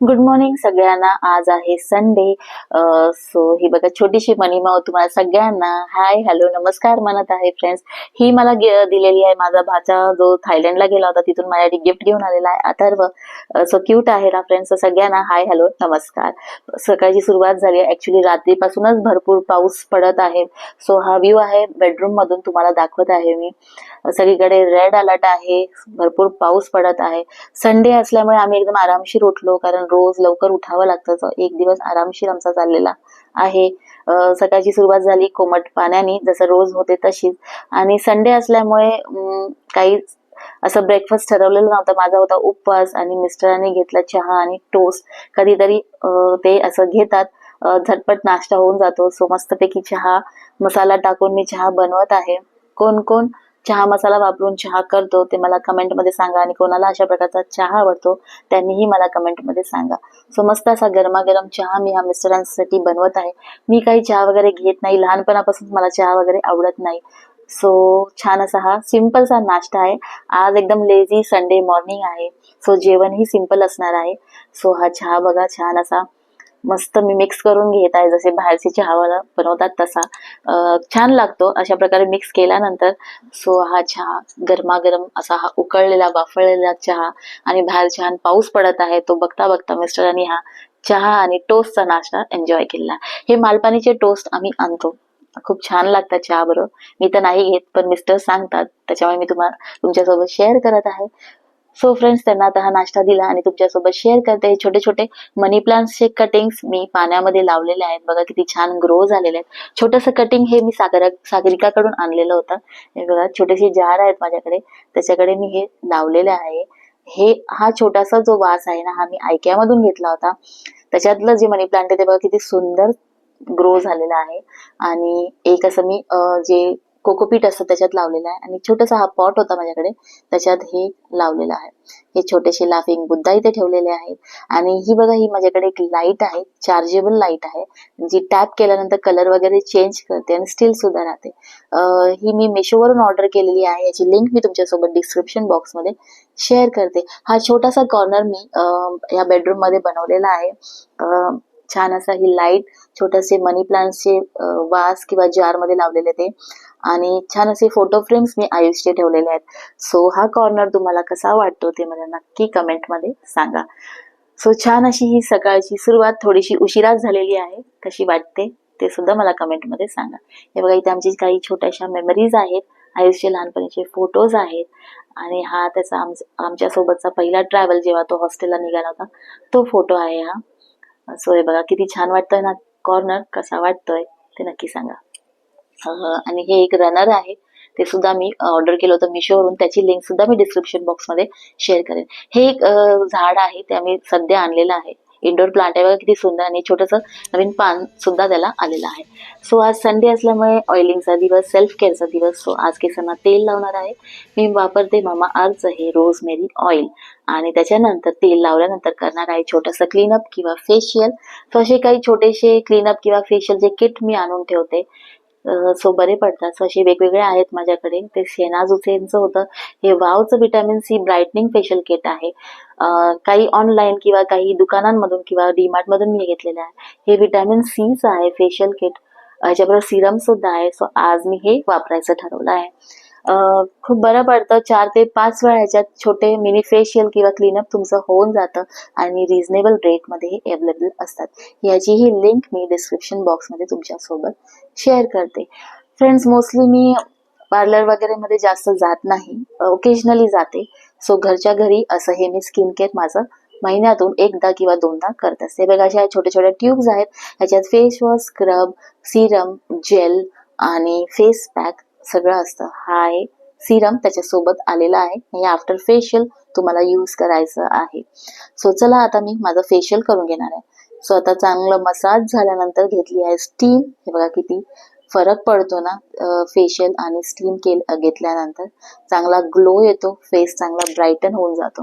Good morning सगळ्यांना. आज आहे संडे सो ही बघा छोटीशी मनीमाव तुम्हाला सगळ्यांना. हाय हॅलो नमस्कार म्हणत आहे फ्रेंड्स ही मला दिलेली आहे माझा भाचा जो थायलंडला गेला होता तिथून माझ्यासाठी गिफ्ट घेऊन आलेला आहे. अथर्व. सो क्यूट आहे ना फ्रेंड्स सगळ्यांना हाय हॅलो नमस्कार. सकाळची सुरुवात झाली आहे. ऍक्च्युली रात्रीपासूनच भरपूर पाऊस पडत आहे. सो हा व्ह्यू आहे. बेडरूम मधून तुम्हाला दाखवत आहे मी. सगळीकडे रेड अलर्ट आहे. भरपूर पाऊस पडत आहे. संडे असल्यामुळे आम्ही एकदम आरामशीर उठलो कारण रोज लवकर उठावं लागतं. एक दिवस आरामशीर आमचा चाललेला आहे. सकाळची सुरुवात झाली कोमट पाण्याने जसं रोज होते तशीच. आणि संडे असल्यामुळे काही असं ब्रेकफास्ट ठरवलेलं नव्हतं. माझा होता उपवास आणि मिस्टरांनी घेतला चहा आणि टोस्ट कधीतरी ते असं घेतात. झटपट नाश्ता होऊन जातो. सो मस्तपैकी चहा मसाला टाकून मी चहा बनवत आहे. कोण कोण चहा मसाला वापरून चहा करतो ते मला कमेंटमध्ये सांगा आणि कोणाला अशा प्रकारचा चहा आवडतो त्यांनीही मला कमेंटमध्ये सांगा. सो मस्त असा गरमागरम चहा मी ह्या मिस्टरांसाठी बनवत आहे. मी काही चहा वगैरे घेत नाही लहानपणापासून मला चहा वगैरे आवडत नाही. सो छान असा हा सिम्पलचा नाश्ता आहे. आज एकदम लेझी संडे मॉर्निंग आहे. सो जेवणही सिंपल असणार आहे. सो हा चहा बघा छान असा मस्त मी मिक्स करून घेत आहे. जसे बाहेरचे चहावाला बनवतात तसा. छान लागतो. अशा प्रकारे मिक्स केल्यानंतर सो हा चहा गरमागरम असा हा उकळलेला वाफळलेला चहा आणि बाहेर छान पाऊस पडत आहे तो बघता बघता मिस्टरांनी हा चहा आणि टोस्टचा नाश्ता एन्जॉय केला. हे मालपाणीचे टोस्ट आम्ही आणतो. खूप छान लागतात चहा बरोबर. मी तर नाही घेत पण मिस्टर सांगतात. त्याच्यामुळे मी तुम्हाला तुमच्यासोबत शेअर करत आहे. सो फ्रेंड्स त्यांना आता हा नाश्ता दिला आणि तुमच्यासोबत शेअर करते. छोटे छोटे मनी प्लांट्सचे कटिंग्स मी पाण्यामध्ये लावलेले आहेत. बघा किती छान ग्रो झालेले आहेत. छोटंसं कटिंग हे मी सागर सागरिकाकडून आणलेलं होतं. हे बघा छोटेसे जार आहेत माझ्याकडे. त्याच्याकडे मी हे लावलेले आहे. हे हा छोटासा जो वास आहे ना हा मी ऐक्यामधून घेतला होता. त्याच्यातलं जे मनी प्लांट आहे ते बघा किती सुंदर ग्रो झालेलं आहे. आणि एक असं मी जे कोकोपीट असतं त्याच्यात लावलेलं आहे. आणि छोटासा हा पॉट होता माझ्याकडे त्याच्यात हे लावलेलं आहे. हे छोटेसे लाफिंग बुद्धा इथे ठेवलेले आहेत. आणि ही बघा ही माझ्याकडे एक लाइट आहे चार्जेबल लाइट आहे. जी टॅप केल्यानंतर कलर वगैरे चेंज करते आणि स्टील सुद्धा राहते. ही मी मेशोवरून ऑर्डर केलेली आहे. याची लिंक मी तुमच्यासोबत डिस्क्रिप्शन बॉक्समध्ये शेअर करते. हा छोटासा कॉर्नर मी या बेडरूममध्ये बनवलेला आहे. छान असा ही लाइट छोटेसे मनी प्लांटचे वास किंवा जारमध्ये लावलेले ते. आणि छान असे फोटो फ्रेम्स मी आयुषचे ठेवलेले आहेत. सो हा कॉर्नर तुम्हाला कसा वाटतो ते मला नक्की कमेंटमध्ये सांगा. सो छान अशी ही सकाळची सुरुवात थोडीशी उशिराच झालेली आहे. कशी वाटते ते सुद्धा मला कमेंटमध्ये सांगा. हे बघा इथे आमची काही छोट्याशा मेमरीज आहेत. आयुषचे लहानपणीचे फोटोज आहेत. आणि हा त्याचा आम आमच्या पहिला ट्रॅव्हल जेव्हा तो हॉस्टेलला निघाला होता तो फोटो आहे हा. सो हे बघा किती छान वाटतोय ना कॉर्नर कसा वाटतोय ते नक्की सांगा. आणि हे एक रनर आहे ते सुद्धा मी ऑर्डर केलं होतं मिशोवरून त्याची लिंक सुद्धा मी डिस्क्रिप्शन बॉक्समध्ये शेअर करेन. हे एक झाड आहे ते आम्ही सध्या आणलेलं आहे. इंडोर प्लांट आहे बघा किती सुंदर आणि छोटंसं नवीन पान सुद्धा त्याला आलेलं आहे. सो आज संडे असल्यामुळे ऑइलिंगचा दिवस सेल्फ केअरचा दिवस. सो आज केसांना तेल लावणार आहे. मी वापरते मामा आर्च हे रोजमेरी ऑइल आणि त्याच्यानंतर तेल लावल्यानंतर करणार आहे छोटंसं क्लीनअप किंवा फेशियल सो असे काही छोटेसे क्लीनअप किंवा फेशियलचे किट मी आणून ठेवते. सो बरे पडतात. सो असे वेगवेगळे आहेत माझ्याकडे. ते शेनाजुसेनचं होतं. हे वावचं vitamin C brightening facial kit आहे. काही ऑनलाईन किंवा काही दुकानांमधून किंवा डीमार्टमधून मी घेतलेलं आहे. हे विटॅमिन सीचं आहे फेशियल किट याच्याबरोबर सिरम सुद्धा आहे. सो आज मी हे वापरायचं ठरवलं आहे. खूप बरं पडतं. चार ते पाच वेळा ह्याच्यात छोटे मिनी फेशियल किंवा क्लीनअप तुमचं होऊन जातं आणि रिझनेबल रेटमध्ये हे अवेलेबल असतात. याची ही लिंक मी डिस्क्रिप्शन बॉक्समध्ये तुमच्यासोबत शेअर करते. फ्रेंड्स मोस्टली मी पार्लर वगैरे मध्ये जास्त जात नाही. ओकेजनली जाते. सो घरच्या घरी असं हे मी स्किन केअर माझं महिन्यातून एकदा किंवा दोनदा करत असते. बघा अशा छोट्या छोट्या ट्यूब्स आहेत. ह्याच्यात face wash scrub serum gel आणि फेस पॅक सगळं असतं. हा आहे सिरम त्याच्यासोबत आलेला आहे. हे आफ्टर फेशियल तुम्हाला यूज करायचं आहे. सो चला आता मी माझं फेशियल करून घेणार आहे. सो आता चांगलं मसाज झाल्यानंतर घेतली आहे स्टीम हे बघा किती फरक पडतो ना फेशियल आणि स्टीम केल घेतल्यानंतर. चांगला ग्लो येतो फेस चांगला ब्राईटन होऊन जातो.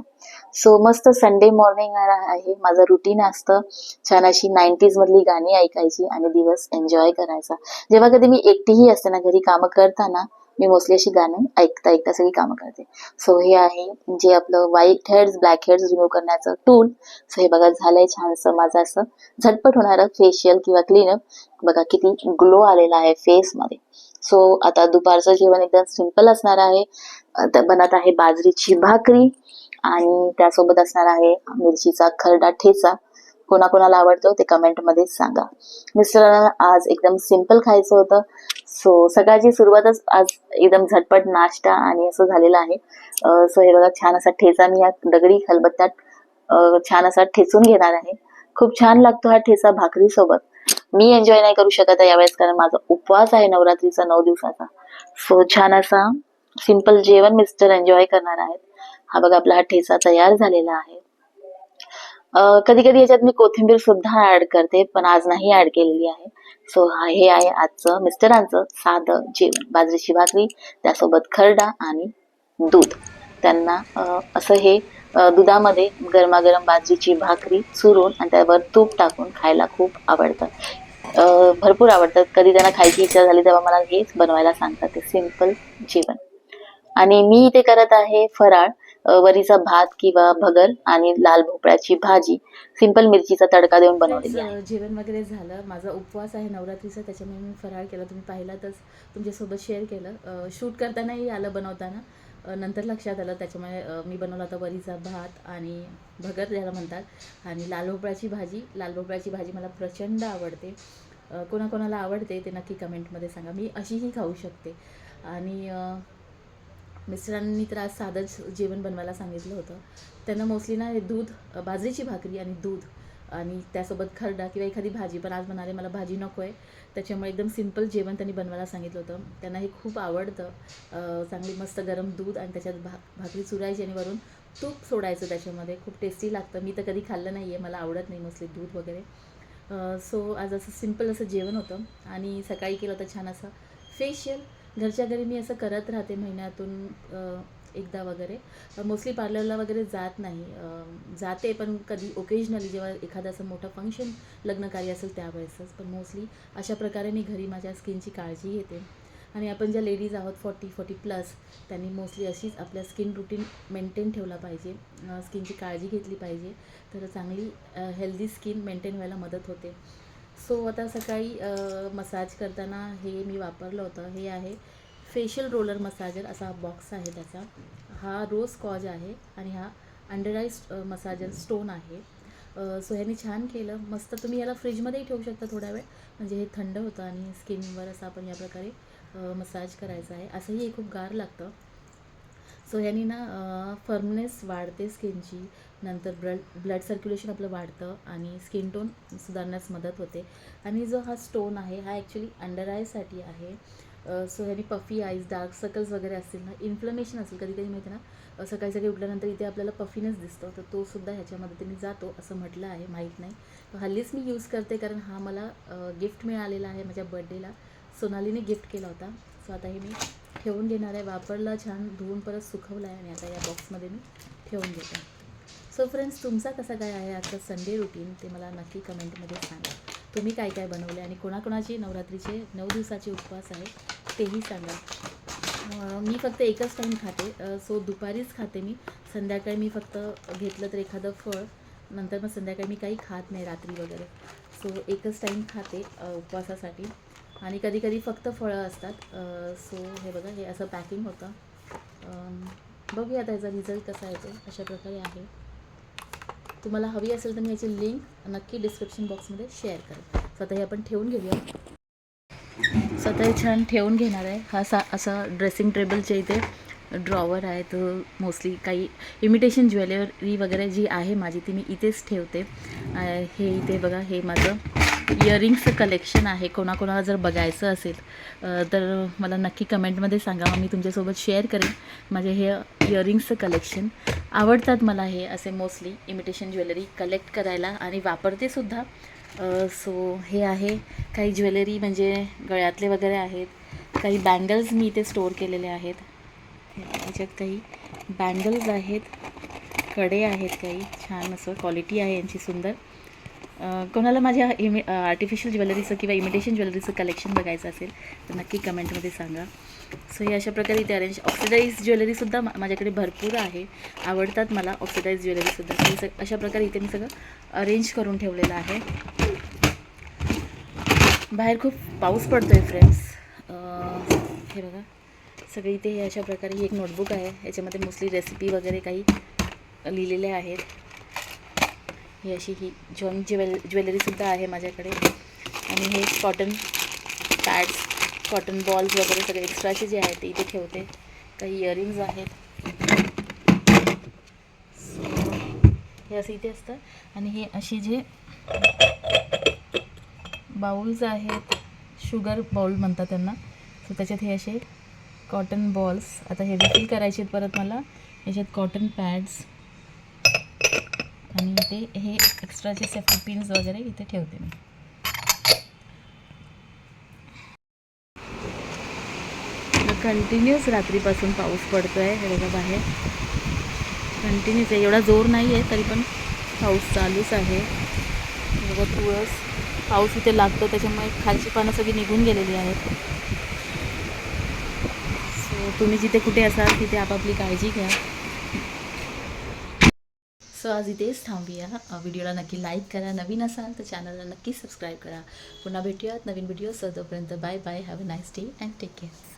सो मस्त संडे मॉर्निंग आहे माझं रुटीन असतं छान अशी नाईन्टीज मधली गाणी ऐकायची आणि दिवस एन्जॉय करायचा. जेव्हा कधी मी एकटीही असते ना घरी कामं करताना मी मोस्टली अशी गाणी ऐकता ऐकता सगळी कामं करते. सो हे आहे जे आपलं white hairs black hairs remove करण्याचं टूल सो हे बघा झालंय छानसं माझं असं झटपट होणारं फेशियल किंवा क्लीनअप बघा किती ग्लो आलेला आहे फेसमध्ये सो आता दुपारचं जेवण एकदम सिंपल असणार आहे. अ, बनत आहे बाजरीची भाकरी आणि त्यासोबत असणार आहे मिरचीचा खरडा ठेचा. कोणाकोणाला आवडतो ते कमेंटमध्ये सांगा. मिस्टरांना आज एकदम सिंपल खायचं होतं. सो सकाळची सुरुवातच आज एकदम झटपट नाश्ता आणि असं झालेलं आहे. सो हे बघा छान असा ठेचा मी या दगडी खलबत्त्यात छान असा ठेचून घेणार आहे. खूप छान लागतो हा ठेचा भाकरी सोबत. मी एन्जॉय नाही करू शकत आहे यावेळेस कारण माझा उपवास आहे नवरात्रीचा नऊ दिवसाचा. सो छान असा सिंपल जेवण मिस्टर एन्जॉय करणार आहेत. हा बघा आपला हा ठेचा तयार झालेला आहे. कधी कधी याच्यात मी कोथिंबीर सुद्धा ऍड करते पण आज नाही ऍड केलेली आहे. सो हे आहे आजचं मिस्टरांचं साधं जेवण. बाजरीची भाकरी त्यासोबत खरडा आणि दूध. त्यांना असं हे दुधामध्ये गरमागरम बाजरीची भाकरी चुरून आणि त्यावर तूप टाकून खायला खूप आवडतं. भरपूर आवडतात कधी त्यांना खायची इच्छा झाली तेव्हा मला हेच बनवायला सांगतात ते सिंपल जेवण. आणि मी इथे करत आहे फराळ. वरीचा भात किंवा भगर आणि लाल भोपळ्याची भाजी सिंपल मिरचीचा तडका देऊन बनवलेली आहे. जेवण वगैरे झालं. माझा उपवास आहे नवरात्रीचा त्याच्यामुळे मी फराळ केला. तुम्ही पाहिलातच तुमच्यासोबत शेअर केलं. शूट करतानाही आलं बनवताना. नंतर लक्षात आलं त्याच्यामुळे मी बनवला होता वरीचा भात आणि भगर ज्याला म्हणतात आणि लाल भोपळ्याची भाजी. लाल भोपळ्याची भाजी मला प्रचंड आवडते. कोणाकोणाला आवडते ते नक्की कमेंटमध्ये सांगा. मी अशीही खाऊ शकते. आणि मिस्टरांनी तर आज साधंच जेवण बनवायला सांगितलं होतं. त्यांना मोस्टली ना हे दूध बाजरीची भाकरी आणि दूध आणि त्यासोबत खरडा किंवा एखादी भाजी. पण आज म्हणाले मला भाजी नको आहे त्याच्यामुळे एकदम सिंपल जेवण त्यांनी बनवायला सांगितलं होतं. त्यांना हे खूप आवडतं. चांगली मस्त गरम दूध आणि त्याच्यात भा भाकरी चुरायची आणि वरून तूप सोडायचं त्याच्यामध्ये. खूप टेस्टी लागतं. मी तर कधी खाल्लं नाही आहे मला आवडत नाही मोस्टली दूध वगैरे. सो आज असं सिंपल असं जेवण होतं. आणि सकाळी केलं होतं छान असं फेशियल घरच्या घरी मी असं करत राहते महिन्यातून एकदा वगैरे. मोस्टली पार्लरला वगैरे जात नाही. जाते पण कधी ओकेजनली जेव्हा एखादं असं मोठं फंक्शन लग्नकार्य असेल त्यावेळेसच. पण मोस्टली अशा प्रकारे मी घरी माझ्या स्किनची काळजी घेते. आणि आपण ज्या लेडीज आहोत फॉर्टी फॉर्टी प्लस त्यांनी मोस्टली अशीच आपल्या स्किन रुटीन मेंटेन ठेवला पाहिजे. स्किनची काळजी घेतली पाहिजे. तर चांगली हेल्दी स्किन मेंटेन व्हायला मदत होते. सो आता सकाळी मसाज करताना हे मी वापरलं होतं. हे आहे फेशियल रोलर मसाजर असा बॉक्स आहे त्याचा. हा रोज कॉज आहे आणि हा अंडरडाईज मसाजर स्टोन आहे. सो ह्याने छान केलं. मस्त तुम्ही याला फ्रीजमध्येही ठेवू शकता थोडा वेळ. म्हणजे हे थंड होतं आणि स्किनवर असं आपण या प्रकारे मसाज करायचा आहे. असंही हे खूप गार लागतं. सो ह्यानी ना फर्मनेस वाढते स्किनची नंतर ब्लड ब्लड सर्क्युलेशन आपलं वाढतं आणि स्किन टोन सुधारण्यास मदत होते. आणि जो हा स्टोन आहे हा ॲक्च्युली अंडर आयसाठी आहे. सो ह्यानी पफी आईज डार्क सर्कल्स वगैरे असतील ना इन्फ्लमेशन असेल कधी कधी माहिती ना सकाळी सकाळी उठल्यानंतर इथे आपल्याला पफीनेस दिसतो. तर तो सुद्धा ह्याच्या मदतीने जातो असं म्हटलं आहे माहीत नाही. तर हल्लीच मी यूज करते कारण हा मला गिफ्ट मिळालेला आहे माझ्या बड्डेला सोनालीने गिफ्ट केला होता. सो आता हे मी ठेवून घेणार आहे. वापरला छान धुवून परत सुकवला आहे आणि आता या बॉक्समध्ये मी ठेवून घेते सो फ्रेंड्स तुमचा कसा काय आहे आजचा संडे रुटीन ते मला नक्की कमेंटमध्ये सांगा. तुम्ही काय काय बनवले आणि कोणाकोणाचे नवरात्रीचे नऊ दिवसाचे उपवास आहे तेही सांगा. मी फक्त एकच टाईम खाते. सो दुपारीच खाते मी. संध्याकाळी मी फक्त घेतलं तर एखादं फळ नंतर मग संध्याकाळी मी काही खात नाही रात्री वगैरे. सो एकच टाईम खाते उपवासासाठी. आणि कधी कधी फक्त फळं असतात. सो हे बघा हे असं पॅकिंग होतं. बघूया आता याचा रिझल्ट कसा येतो. अशा प्रकारे आहे. तुम्हाला हवी असेल तर मी याची लिंक नक्की डिस्क्रिप्शन बॉक्समध्ये शेअर करेन. स्वतः हे आपण ठेवून घेऊया. स्वतः हे छान ठेवून घेणार आहे. हा सा असा ड्रेसिंग टेबलच्या इथे ड्रॉवर आहे. तो मोस्टली काही इमिटेशन ज्वेलरी वगैरे जी आहे माझी ती मी इथेच ठेवते. हे इथे बघा हे माझं इयरिंग्सचं कलेक्शन आहे. कोणाकोणाला जर बघायचं असेल तर मला नक्की कमेंटमध्ये सांगा. मग मी तुमच्यासोबत शेअर करेन माझे हे इयरिंग्सचं कलेक्शन आवडतात मला हे असे मोस्टली इमिटेशन ज्वेलरी कलेक्ट करायला आणि वापरतेसुद्धा सो हे आहे. काही ज्वेलरी म्हणजे गळ्यातले वगैरे आहेत. काही बँगल्स मी इथे स्टोअर केलेले आहेत. याच्यात काही बँगल्स आहेत. कडे आहेत काही. छान असं क्वालिटी आहे यांची सुंदर. कोणाला माझ्या इमि आर्टिफिशियल ज्वेलरीचं किंवा इमिटेशन ज्वेलरीचं कलेक्शन बघायचं असेल तर नक्की कमेंटमध्ये सांगा. सो हे अशा प्रकारे इथे अरेंज ऑक्सिडाईज ज्वेलरीसुद्धा मा- माझ्याकडे भरपूर आहे. आवडतात मला ऑक्सिडाईज ज्वेलरीसुद्धा सो हे अशा प्रकारे इथे मी सगळं अरेंज करून ठेवलेलं आहे. बाहेर खूप पाऊस पडतो आहे फ्रेंड्स हे बघा. सगळी इथे हे अशा प्रकारे ही एक नोटबुक आहे. याच्यामध्ये मोस्टली रेसिपी वगैरे काही लिहिलेले आहेत. ही अशी ही जॉईंट ज्वेल ज्वेलरीसुद्धा आहे माझ्याकडे. आणि हे कॉटन पॅड्स कॉटन बॉल्स वगैरे सगळे एक्स्ट्राचे जे आहेत ते इथे ठेवते. काही इयरिंग्ज आहेत. हे असं इथे असतं. आणि हे असे जे बाउल्स आहेत शुगर बाउल म्हणतात त्यांना. सो त्याच्यात हे असे कॉटन बॉल्स आता हे रिफिल करायचे आहेत परत मला. याच्यात कॉटन पॅड्स आणि इथे हे एक्स्ट्राचे सेफ्टी पिन्स वगैरे इथे ठेवते मी. कंटिन्यूस रात्रीपासून पाऊस पडतो आहे हे बघा बाहेर. कंटिन्यूस आहे. एवढा जोर नाही आहे तरी पण पाऊस चालूच आहे. बघा तुळस. पाऊस इथे लागतो त्याच्यामुळे खालची पानं सगळी निघून गेलेली आहेत. सो तुम्ही जिथे कुठे असाल तिथे आपापली काळजी घ्या. सो आज इथेच थांबूया. व्हिडिओला नक्की लाईक करा. नवीन असाल तर चॅनलला नक्की सबस्क्राईब करा. पुन्हा भेटूयात नवीन व्हिडिओ तोपर्यंत bye bye have a nice day and take care